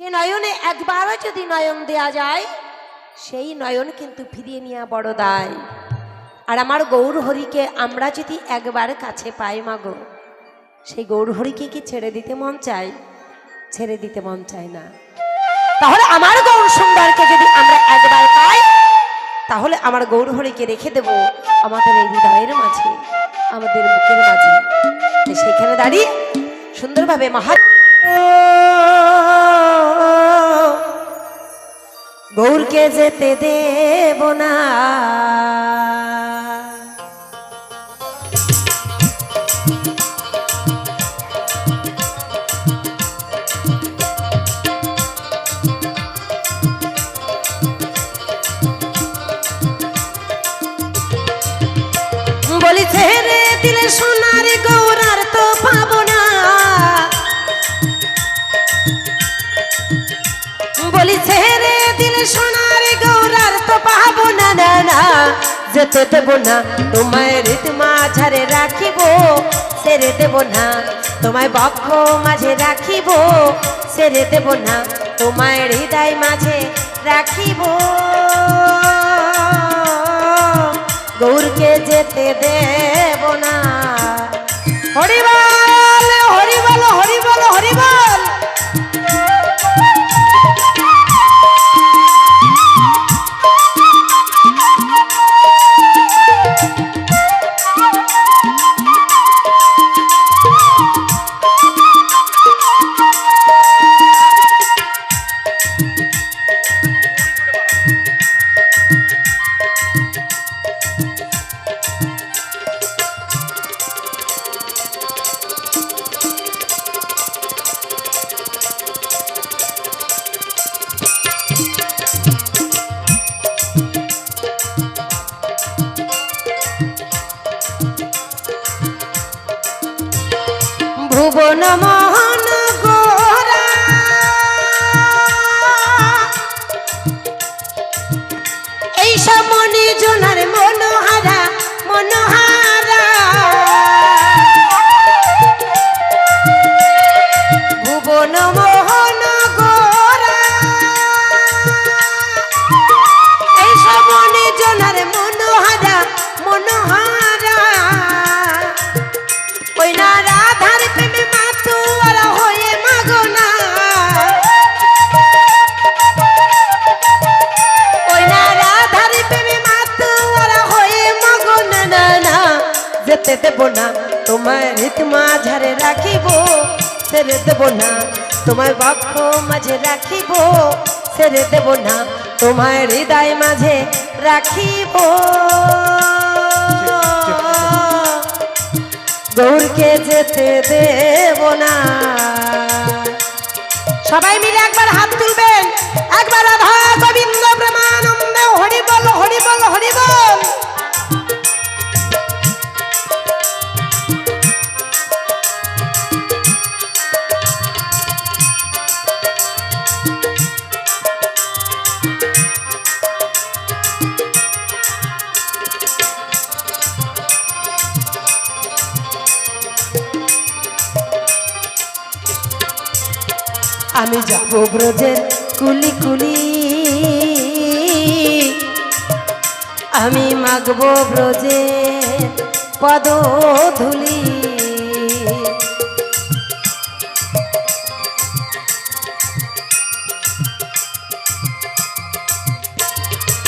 যে নয়নে একবারও যদি নয়ন দেয়া যায়, সেই নয়ন কিন্তু ফিরিয়ে নেওয়া বড় দায়। আর আমার গৌর হরিকে আমরা যদি একবার কাছে পাই মাগো সেই গৌর হরিকে কি ছেড়ে দিতে মন চাই ছেড়ে দিতে মন চায় না। তাহলে আমার গৌর সুন্দরকে যদি আমরা একবার পাই, তাহলে আমার গৌর হরিকে রেখে দেব আমাদের এই হৃদয়ের মাঝে, আমাদের মুখের মাঝে। সেখানে দাঁড়িয়ে সুন্দরভাবে মহা গৌরকে যেতে দেব না। বলি যেতে দেব না। তোমায় রীত মাঝারে রাখিব, সেরে দেব না। তোমায় বক্ষ মাঝে রাখিব, সেরে দেব না। তোমায় হৃদয় মাঝে রাখিব। গৌরকে যেতে দেব না। হরিবল কোনো ছেড়ে দেব না। তোমায় বক্ষ মাঝে রাখিব, ছেড়ে দেব না। তোমায় হৃদয় মাঝে রাখিব। গৌরকে যেতে দেব না। সবাই মিলে একবার হাত তুলবেন। একবার রাধা গোবিন্দ আমি যাব ব্রজের কুলি কুলি। আমি মাগব ব্রজের পদ ধুলি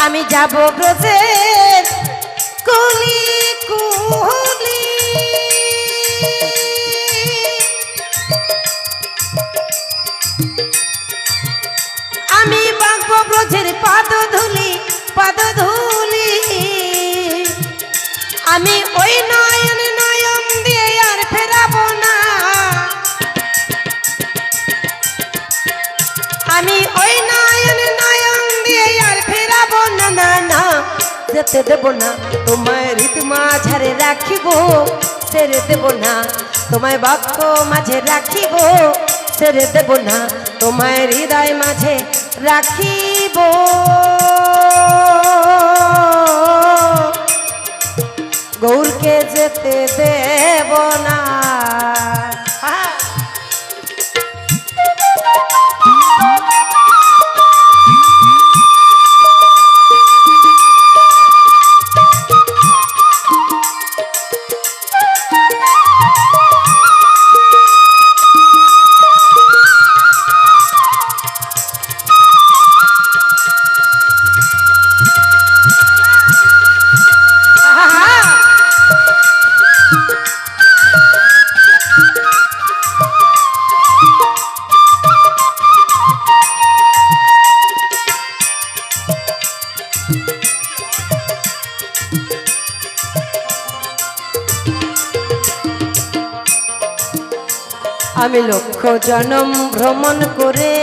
আমি যাব ব্রজের কুলি কুলি। আমি ওই নয়ন নয়ন দিয়ে আর ফেরাবো না। আমি ওই নয়ন নয়ন দিয়ে আর ফেরাবো না না না। যেতে দেব না, তোমায় রীত মাঝারে রাখিব। ছেড়ে দেব না, তোমায় বাক্য মাঝে রাখিব। ছেড়ে দেব না, তোমায় হৃদয় মাঝে রাখিব। গৌরকে যেতে দেব না। আমি লক্ষ জনম ভ্রমণ করে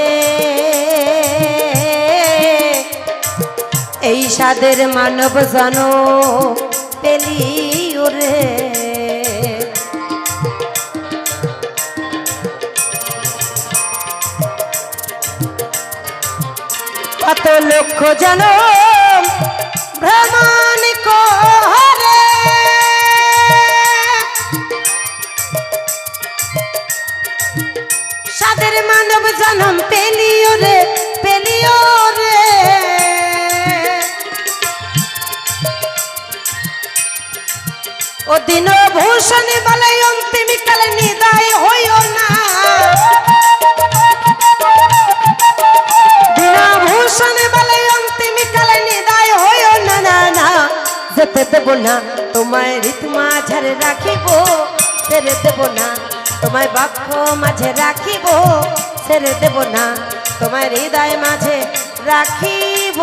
এই সাদের মানব জন পেলি ওরে। কত লক্ষ জন জনম পেলিও রে পেলিও রে। ও দিন ভূষণ বলে, অন্তিম কালে নিদায় হইও না যেতে দেব না, তোমায় রীত মাঝারে রাখিব। ছেড়ে দেব না, তোমায় বাক্য মাঝে রাখিব। ছেড়ে দেব না। তোমায় হৃদয় মাঝে রাখিব।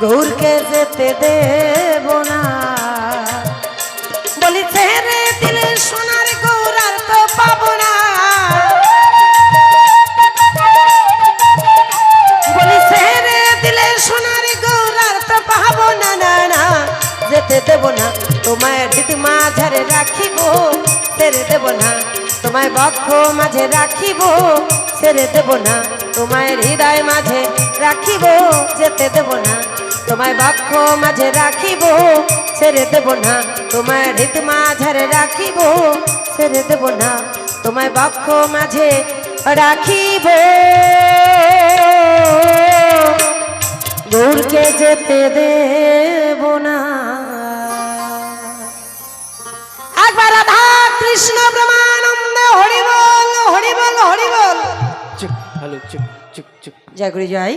গৌরকে যেতে দেব না। বলি দিলে সোনার পাবো না। বলি দিলে পাবো না না। যেতে দেব না। তোমায় বক্ষ মাঝে রাখিব, ছেড়ে দেব না। তোমায় হৃদয় মাঝে রাখিব, যেতে দেব না। তোমায় বক্ষ মাঝে রাখিব, ছেড়ে দেব না। তোমায় হৃদ মাঝারে রাখিব, ছেড়ে দেব না। তোমায় বক্ষ মাঝে রাখিব। দূরকে যেতে দেব না। একবার রাধা কৃষ্ণ ব্রহ্মানন্দ হরি বল হরি বল হরি বল চুপ হ্যালো চুপ চুপ চুপ। জয় গুরু জয়